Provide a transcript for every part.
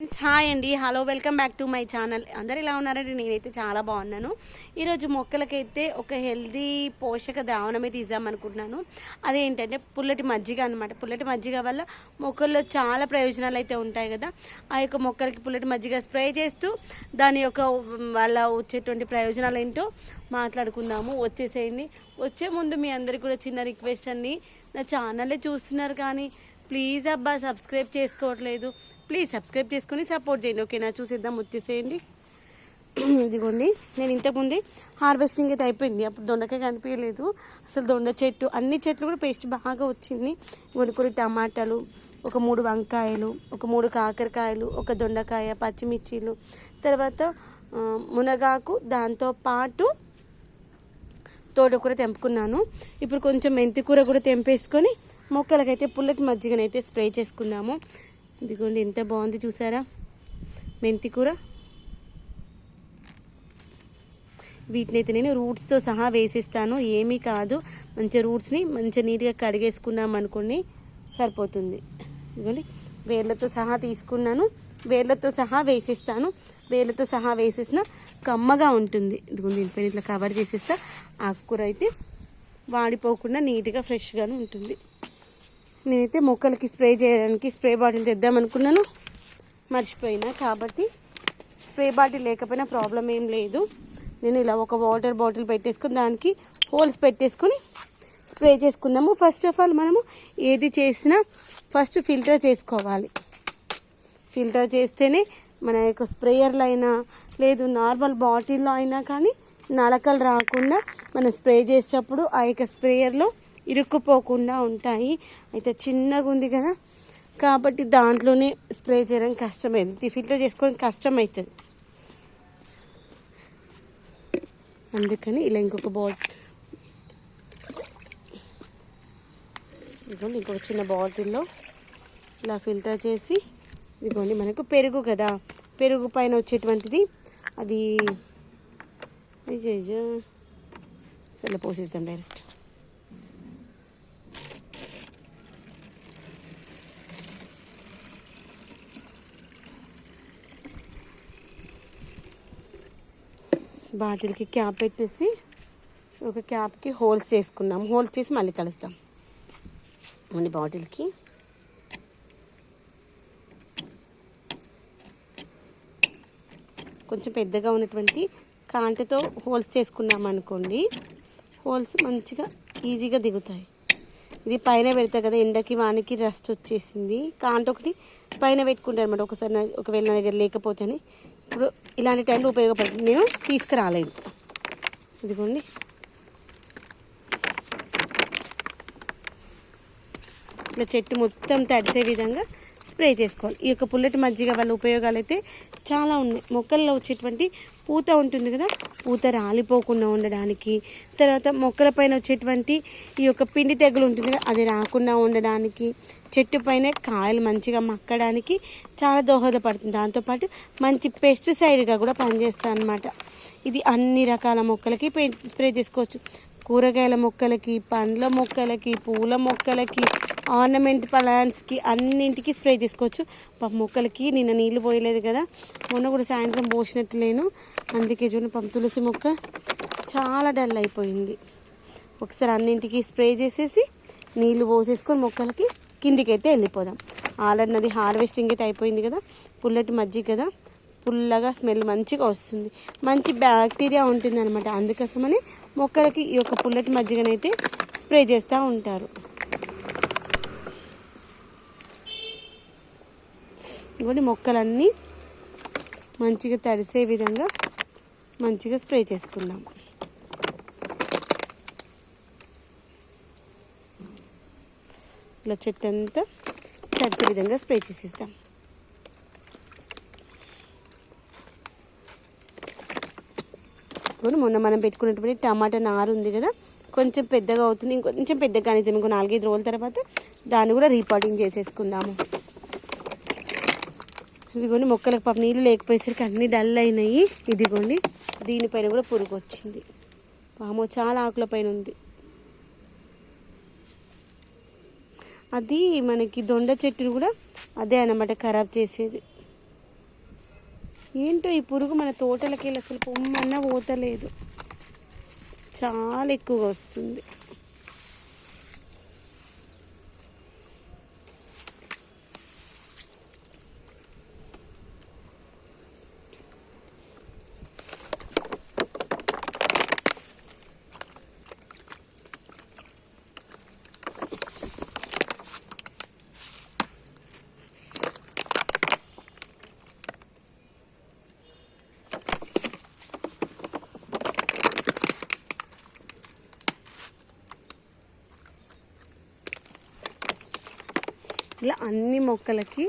Hi అండి. Hello welcome back to my channel అందరు ఇలా ఉన్నారండి? నేనైతే చాలా బాగున్నాను. ఈరోజు మొక్కలకైతే ఒక హెల్దీ పోషక ద్రావణం అయితే ఇద్దామనుకుంటున్నాను. అదేంటంటే పుల్లటి మజ్జిగ అనమాట పుల్లటి మజ్జిగ వల్ల మొక్కల్లో చాలా ప్రయోజనాలు అయితే ఉంటాయి కదా. ఆ యొక్క మొక్కలకి పుల్లటి మజ్జిగ స్ప్రే చేస్తూ దాని యొక్క వల్ల వచ్చేటువంటి ప్రయోజనాలు ఏంటో మాట్లాడుకుందాము. వచ్చేసేయండి. వచ్చే ముందు మీ అందరికి కూడా చిన్న రిక్వెస్ట్ అండి. నా ఛానల్లే చూస్తున్నారు కానీ ప్లీజ్ అబ్బా సబ్స్క్రైబ్ చేసుకోవట్లేదు. ప్లీజ్ సబ్స్క్రైబ్ చేసుకొని సపోర్ట్ చేయండి. ఓకేనా చూసేద్దాం వచ్చేసేయండి. ఇదిగోండి నేను ఇంతకుముందే హార్వెస్టింగ్ అయితే అయిపోయింది. అప్పుడు దొండకాయ కనిపించలేదు. అసలు దొండ చెట్టు అన్ని చెట్లు కూడా పేస్ట్ బాగా వచ్చింది. కొన్ని కొన్ని టమాటాలు ఒక మూడు వంకాయలు ఒక మూడు కాకరకాయలు ఒక దొండకాయ పచ్చిమిర్చీలు. తర్వాత మునగాకు దాంతో పాటు తోటకూర తెంపుకున్నాను. ఇప్పుడు కొంచెం మెంతికూర కూడా తెంపేసుకొని మొక్కలకైతే పుల్లటి మజ్జిగనైతే స్ప్రే చేసుకుందాము. ఇదిగోండి ఎంత బాగుంది చూసారా? మెంతి కూర. వీటినైతే నేను రూట్స్తో సహా వేసిస్తాను. ఏమీ కాదు. మంచి రూట్స్ని మంచిగా నీట్గా కడిగేసుకున్నాం అనుకోండి సరిపోతుంది. ఇదిగోండి వేర్లతో సహా తీసుకున్నాను. వేర్లతో సహా వేసేస్తాను. వేర్లతో సహా వేసేసిన కమ్మగా ఉంటుంది. ఇదిగోండి దీనిపైన ఇట్లా కవర్ చేసేస్తా. ఆకుకూర అయితే వాడిపోకుండా నీట్గా ఫ్రెష్గానే ఉంటుంది. నేనైతే మొక్కలకి స్ప్రే చేయడానికి స్ప్రే బాటిల్ తెద్దామనుకున్నాను మర్చిపోయినా. కాబట్టి స్ప్రే బాటిల్ లేకపోయినా ప్రాబ్లం ఏం లేదు. నేను ఇలా ఒక వాటర్ బాటిల్ పెట్టేసుకుని దానికి హోల్స్ పెట్టేసుకొని స్ప్రే చేసుకుందాము. ఫస్ట్ ఆఫ్ ఆల్ మనము ఏది చేసినా ఫస్ట్ ఫిల్టర్ చేసుకోవాలి. ఫిల్టర్ చేస్తేనే మన యొక్క స్ప్రేయర్లో అయినా లేదు నార్మల్ బాటిల్లో అయినా కానీ నలకలు రాకుండా మనం స్ప్రే చేసేటప్పుడు ఆ యొక్క స్ప్రేయర్లో ఇరుక్కుపోకుండా ఉంటాయి. అయితే చిన్నగా ఉంది కదా. కాబట్టి దాంట్లోనే స్ప్రే చేయడం కష్టమైంది. ఫిల్టర్ చేసుకోవడం కష్టమవుతుంది అందుకని ఇలా ఇంకొక బాటిల్ ఇదిగోండి ఇంకొక చిన్న బాటిల్లో ఇలా ఫిల్టర్ చేసి ఇదిగోండి మనకు పెరుగు కదా. పెరుగు పైన వచ్చేటువంటిది. అది అసలు పోసిస్తాం డైరెక్ట్. బాటిల్కి క్యాప్ పెట్టేసి ఒక క్యాప్కి హోల్స్ చేసుకుందాం. హోల్స్ చేసి మళ్ళీ కలుస్తాం. మన బాటిల్కి. కొంచెం పెద్దగా ఉన్నటువంటి కాంటతో హోల్స్ చేసుకున్నాం అనుకోండి హోల్స్ మంచిగా ఈజీగా దిగుతాయి. ఇది పైన పెడతా కదా ఎండకి వానికి రస్ట్ వచ్చేసింది. కాంట ఒకటి పైన పెట్టుకుంటారు అనమాట ఒకసారి ఒకవేళ నా దగ్గర లేకపోతేనే ఇప్పుడు ఇలాంటి టైంలో ఉపయోగపడుతుంది. నేను తీసుకురాలేదు. ఇదిగోండి. ఇట్లా చెట్టు మొత్తం తడిసే విధంగా స్ప్రే చేసుకోవాలి. ఈ యొక్క పుల్లటి మజ్జిగ వల్ల ఉపయోగాలు అయితే చాలా ఉన్నాయి. మొక్కల్లో వచ్చేటువంటి పూత ఉంటుంది కదా పూత రాలిపోకుండా ఉండడానికి తర్వాత మొక్కల పైన వచ్చేటువంటి ఈ యొక్క పిండి తెగులు ఉంటుంది కదా అది రాకుండా ఉండడానికి చెట్టు పైన కాయలు మంచిగా మక్కడానికి చాలా దోహదపడుతుంది. దాంతోపాటు మంచి పెస్టిసైడ్గా కూడా పనిచేస్తుంది అనమాట ఇది అన్ని రకాల మొక్కలకి స్ప్రే చేసుకోవచ్చు. కూరగాయల మొక్కలకి పండ్ల మొక్కలకి పూల మొక్కలకి ఆర్నమెంట్ ప్లాంట్స్కి అన్నింటికి స్ప్రే చేసుకోవచ్చు. పాప మొక్కలకి నిన్న నీళ్ళు పోయలేదు కదా. మొన్న కూడా సాయంత్రం పోసినట్టు లేను. అందుకే చూడండి పాపం తులసి మొక్క చాలా డల్ అయిపోయింది. ఒకసారి అన్నింటికి స్ప్రే చేసేసి నీళ్ళు పోసేసుకొని మొక్కలకి కిందికైతే వెళ్ళిపోదాం. ఆల్రెడీ నది హార్వెస్టింగ్ అయితే అయిపోయింది కదా పుల్లటి మజ్జిగ కదా పుల్లగా స్మెల్ మంచిగా వస్తుంది. మంచి బ్యాక్టీరియా ఉంటుంది అనమాట అందుకోసమని మొక్కలకి ఈ యొక్క పుల్లటి మజ్జిగనైతే స్ప్రే చేస్తూ ఉంటారు. ఇవ్వండి మొక్కలన్నీ మంచిగా తడిసే విధంగా మంచిగా స్ప్రే చేసుకుందాం. ఇలా చెట్టు అంతా తడిసే విధంగా స్ప్రే చేసేస్తాం. ఇదిగోండి మొన్న మనం పెట్టుకున్నటువంటి టమాటా నారు ఉంది కదా కొంచెం పెద్దగా అవుతుంది ఇంకొంచెం పెద్దగా నిజం ఇంకో నాలుగైదు రోజుల తర్వాత దాన్ని కూడా రీపాటింగ్ చేసేసుకుందాము. ఇదిగోండి మొక్కలకు పాపం నీళ్ళు లేకపోయేసరికి అన్ని డల్ అయినాయి. ఇదిగోండి దీనిపైన కూడా పురుగు వచ్చింది. పాము చాలా ఆకుల పైన ఉంది. అది మనకి దొండ చెట్టును కూడా అదే అన్నమాట ఖరాబ్ చేసేది. ఏంటో ఈ పురుగు మన తోటలకి వెళ్ళి అసలు పొమ్మన్నా పోతలేదు. చాలా ఎక్కువగా వస్తుంది. ఇలా అన్ని మొక్కలకి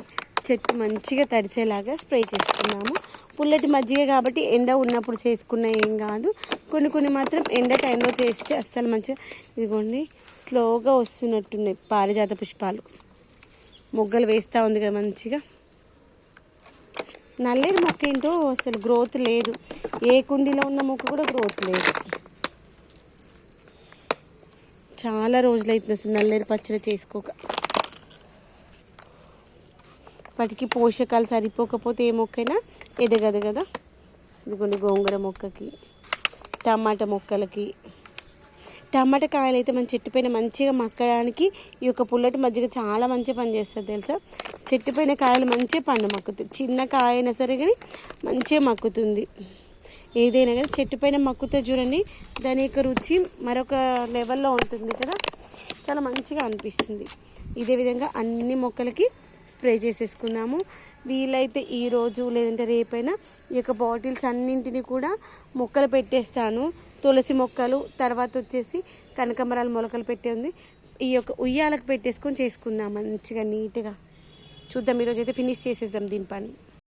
చెట్టు మంచిగా తడిసేలాగా స్ప్రే చేసుకున్నాము. పుల్లటి మజ్జిగ కాబట్టి ఎండ ఉన్నప్పుడు చేసుకున్న ఏం కాదు. కొన్ని కొన్ని మాత్రం ఎండ టైంలో చేస్తే అస్సలు మంచిగా ఇదిగోండి స్లోగా వస్తున్నట్టున్నాయి పారిజాత పుష్పాలు. మొగ్గలు వేస్తూ ఉంది కదా మంచిగా. నల్లేరు మొక్క ఏంటో అసలు గ్రోత్ లేదు. ఏ కుండీలో ఉన్న మొక్క కూడా గ్రోత్ లేదు. చాలా రోజులైతుంది అసలు నల్లేరు పచ్చడి చేసుకోక. వాటికి పోషకాలు సరిపోకపోతే ఏ మొక్కైనా ఎదగదు కదా. ఇదిగోండి గోంగూర మొక్కకి టమాటా మొక్కలకి. టమాటా కాయలు అయితే మన చెట్టు పైన మంచిగా మక్కడానికి ఈ యొక్క పుల్లటి మజ్జిగ చాలా మంచిగా పనిచేస్తుంది తెలుసా? చెట్టు పైన కాయలు మంచిగా పండు మక్కుతుంది చిన్న కాయ అయినా సరే కానీ మంచిగా మక్కుతుంది. ఏదైనా కానీ చెట్టు పైన మక్కుతే చూడండి దాని యొక్క రుచి మరొక లెవెల్లో ఉంటుంది కదా. చాలా మంచిగా అనిపిస్తుంది. ఇదే విధంగా అన్ని మొక్కలకి స్ప్రే చేసేసుకుందాము. వీలైతే ఈరోజు లేదంటే రేపైనా ఈ యొక్క బాటిల్స్ అన్నింటినీ కూడా మొక్కలు పెట్టేస్తాను. తులసి మొక్కలు తర్వాత వచ్చేసి కనకమరాలు మొలకలు పెట్టే ఉంది. ఈ యొక్క ఉయ్యాలకు పెట్టేసుకొని చేసుకుందాం మంచిగా నీట్గా. చూద్దాం ఈరోజు అయితే ఫినిష్ చేసేద్దాం దీని పని.